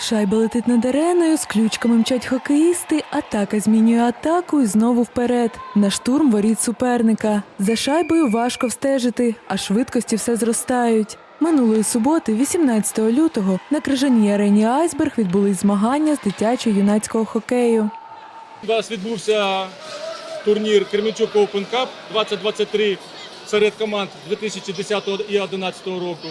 Шайба летить над ареною, з ключками мчать хокеїсти, атака змінює атаку і знову вперед. На штурм воріт суперника. За шайбою важко встежити, а швидкості все зростають. Минулої суботи, 18 лютого, на крижаній арені Айсберг відбулись змагання з дитячо-юнацького хокею. У нас відбувся турнір Кременчук Open Cup 2023 серед команд 2010 і 2011 року.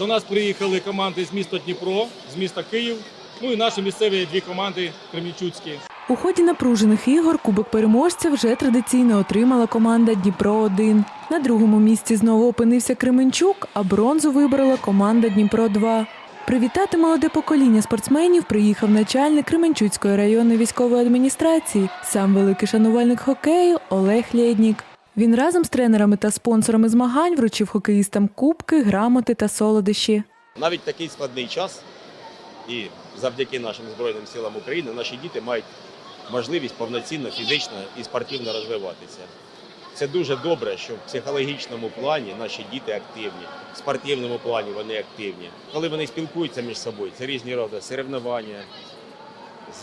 До нас приїхали команди з міста Дніпро, з міста Київ, ну і наші місцеві дві команди Кременчуцькі. У ході напружених ігор Кубок переможця вже традиційно отримала команда Дніпро 1 На другому місці знову опинився Кременчук, а бронзу вибрала команда Дніпро 2 Привітати молоде покоління спортсменів приїхав начальник Кременчуцької районної військової адміністрації, сам великий шанувальник хокею Олег Лєднік. Він разом з тренерами та спонсорами змагань вручив хокеїстам кубки, грамоти та солодощі. Навіть такий складний час, і завдяки нашим Збройним силам України, наші діти мають можливість повноцінно, фізично і спортивно розвиватися. Це дуже добре, що в психологічному плані наші діти активні, в спортивному плані вони активні. Коли вони спілкуються між собою, це різні роди соревнування,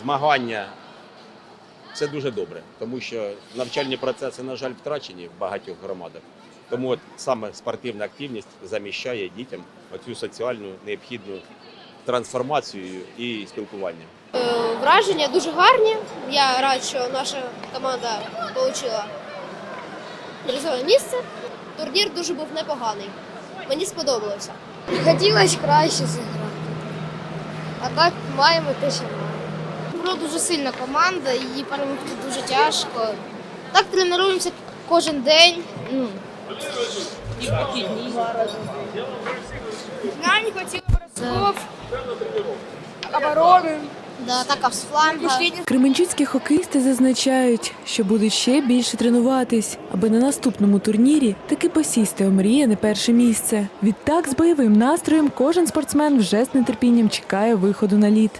змагання. Це дуже добре, тому що навчальні процеси, на жаль, втрачені в багатьох громадах. Тому от саме спортивна активність заміщає дітям оцю соціальну необхідну трансформацію і спілкування. Е, Враження дуже гарні. Я рад, що наша команда отримала призове місце. Турнір дуже був непоганий. Мені сподобалося. Хотілося краще зіграти. А так маємо те, що маємо. Дніпро дуже сильна команда, її перемогти дуже тяжко. Так тренуємося кожен день. Ну, Нам не хватило бросков, оборони. да, атака з фланга. Кременчуцькі хокеїсти зазначають, що будуть ще більше тренуватись, аби на наступному турнірі таки посісти омріяне перше місце. Відтак, з бойовим настроєм кожен спортсмен вже з нетерпінням чекає виходу на лід.